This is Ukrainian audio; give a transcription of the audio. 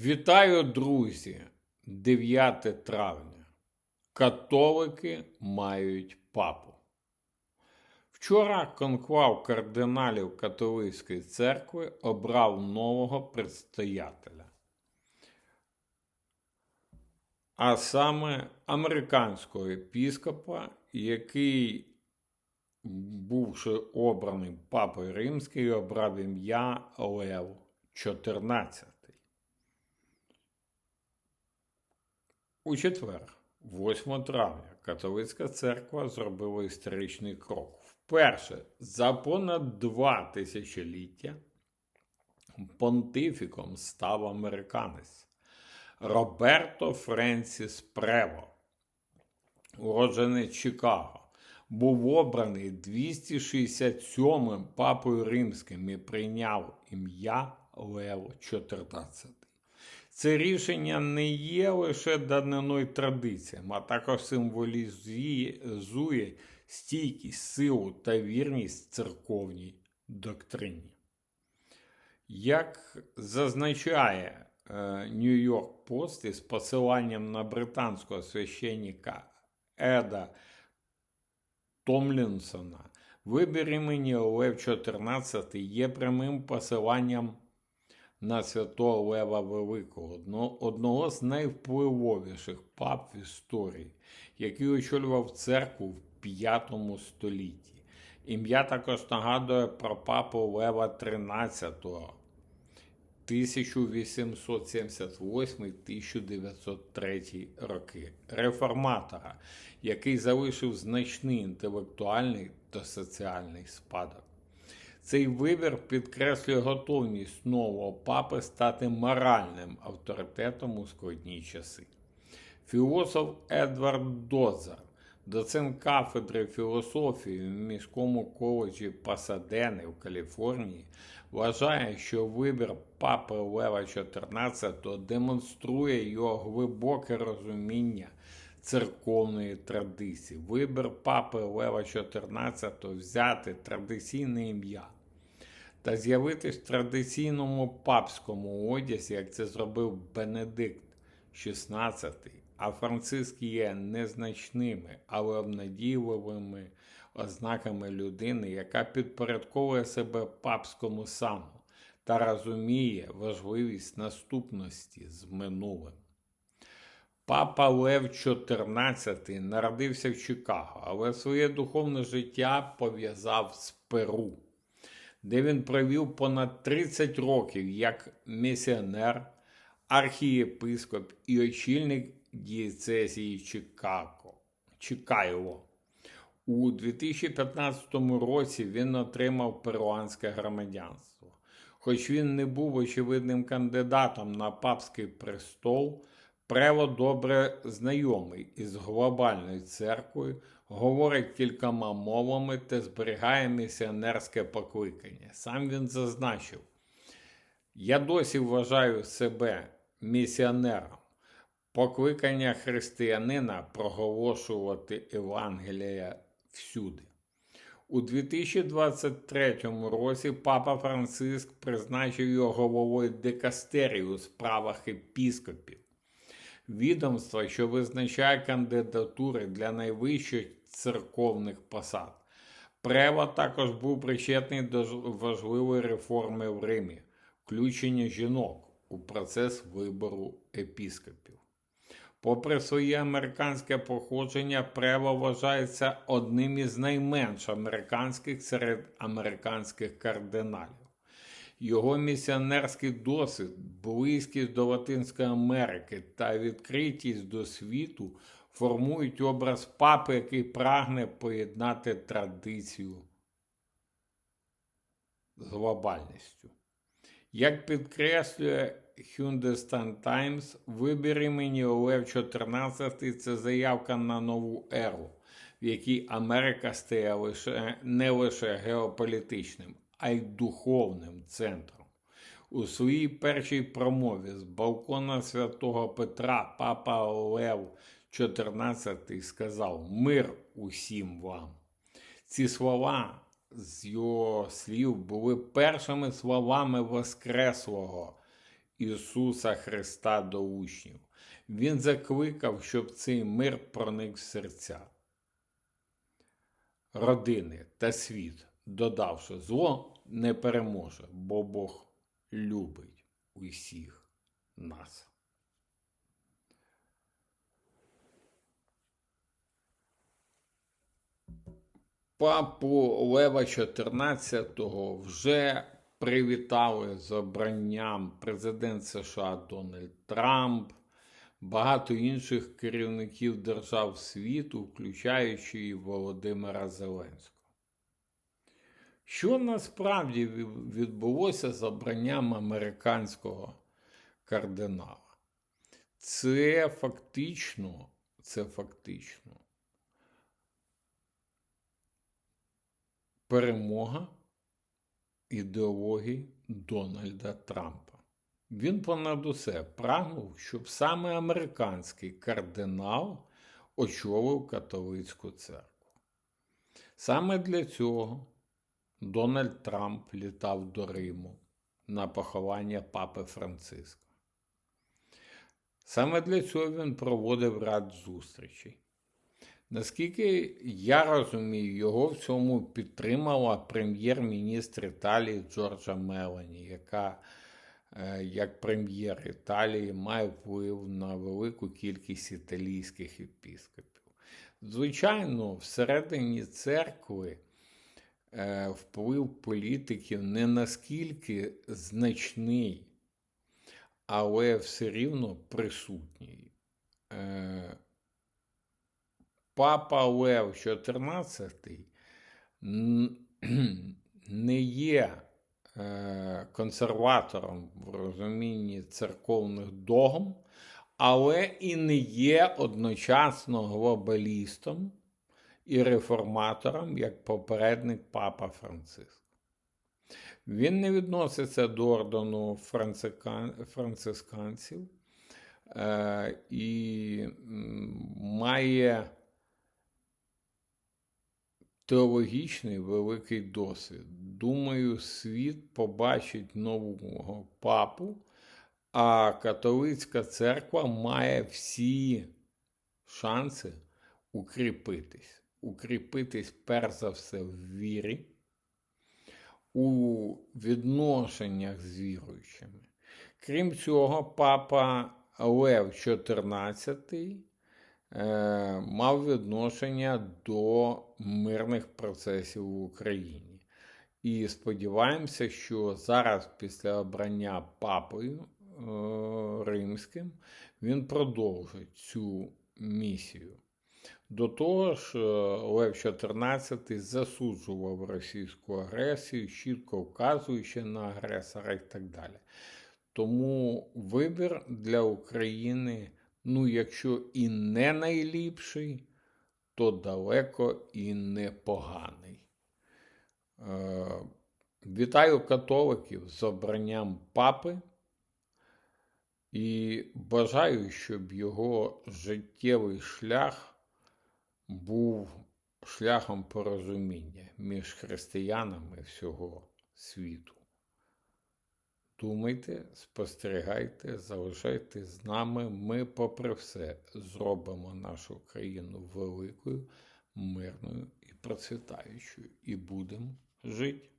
Вітаю, друзі! 9 травня. Католики мають папу. Вчора конклав кардиналів католицької церкви обрав нового предстоятеля. А саме американського епіскопа, який, бувши обраний папою римський, обрав ім'я Лев XIV. У четвер, 8 травня, католицька церква зробила історичний крок. Вперше за понад два тисячоліття понтифіком став американець Роберто Френсіс Прево, уродженець Чикаго. Був обраний 267-м папою римським і прийняв ім'я Лев XIV. Це рішення не є лише даниною традиціям, а також символізує стійкість, силу та вірність церковній доктрині. Як зазначає Нью-Йорк Пост із посиланням на британського священника Еда Томлінсона, вибір імені Лев XIV є прямим посиланням на святого Лева Великого, одного з найвпливовіших пап в історії, який очолював церкву в V столітті. Ім'я також нагадує про папу Лева XIII 1878-1903 роки, реформатора, який залишив значний інтелектуальний та соціальний спадок. Цей вибір підкреслює готовність нового папи стати моральним авторитетом у складні часи. Філософ Едвард Дозер, доцент кафедри філософії в міському коледжі Пасадени в Каліфорнії, вважає, що вибір папи Лева XIV демонструє його глибоке розуміння церковної традиції. Вибір папи Лева XIV взяти традиційне ім'я та з'явитись в традиційному папському одязі, як це зробив Бенедикт XVI, а Франциск є незначними, але обнадійливими ознаками людини, яка підпорядковує себе папському сану та розуміє важливість наступності з минулим. Папа Лев XIV народився в Чикаго, але своє духовне життя пов'язав з Перу, де він провів понад 30 років як місіонер, архієпископ і очільник дієцезії Чикаго, Чикайло. У 2015 році він отримав перуанське громадянство. Хоч він не був очевидним кандидатом на папський престол. Прево добре знайомий із глобальною церквою, говорить кількома мовами та зберігає місіонерське покликання. Сам він зазначив: Я досі вважаю себе місіонером, покликання християнина проголошувати Євангелія всюди. У 2023 році Папа Франциск призначив його головою дикастерії у справах епіскопів відомства, що визначає кандидатури для найвищих церковних посад. Прева також був причетний до важливої реформи в Римі, включення жінок у процес вибору епіскопів. Попри своє американське походження, Прева вважається одним із найменш американських серед американських кардиналів. Його місіонерський досвід, близькість до Латинської Америки та відкритість до світу формують образ папи, який прагне поєднати традицію з глобальністю. Як підкреслює Hindustan Times, вибір імені Олев XIV – це заявка на нову еру, в якій Америка стає лише не лише геополітичним, а й духовним центром. У своїй першій промові з балкона святого Петра папа Лев XIV сказав Мир усім вам. Ці слова з його слів були першими словами Воскреслого Ісуса Христа до учнів. Він закликав, щоб цей мир проник в серця, родини та світ, додавши, зло не переможе, бо Бог любить усіх нас. Папу Лева XIV вже привітали з обранням президент США Дональд Трамп, багато інших керівників держав світу, включаючи і Володимира Зеленського. Що насправді відбулося з обранням американського кардинала? Це фактично, це фактично перемога ідеології Дональда Трампа. Він понад усе прагнув, щоб саме американський кардинал очолив католицьку церкву. Саме для цього Дональд Трамп літав до Риму на поховання папи Франциска. Саме для цього він проводив ряд зустрічей. Наскільки я розумію, його в цьому підтримала прем'єр-міністр Італії Джорджа Мелані, яка, е, як прем'єр Італії, має вплив на велику кількість італійських епіскопів. Звичайно, всередині церкви вплив політиків не наскільки значний, але все рівно присутній. Е, Папа Лев XIV не є е, консерватором в розумінні церковних догм, але і не є одночасно глобалістом і реформатором як попередник Папа Франциск. Він не відноситься до ордену францисканців е, і має теологічний великий досвід. Думаю, світ побачить нового папу, а католицька церква має всі шанси укріпитись. Укріпитись, перш за все, в вірі, у відношеннях з віруючими. Крім цього, папа Лев XIV Е, мав відношення до мирних процесів в Україні. І сподіваємося, що зараз, після обрання папою е, римським, він продовжить цю місію. До того ж, е, Лев XIV засуджував російську агресію, чітко вказуючи на агресора і так далі. Тому вибір для України ну, якщо і не найліпший, то далеко і не поганий. Е, Вітаю католиків з обранням папи і бажаю, щоб його життєвий шлях був шляхом порозуміння між християнами всього світу. Думайте, спостерігайте, залишайте з нами. Ми, попри все, зробимо нашу країну великою, мирною і процвітаючою, і будемо жити.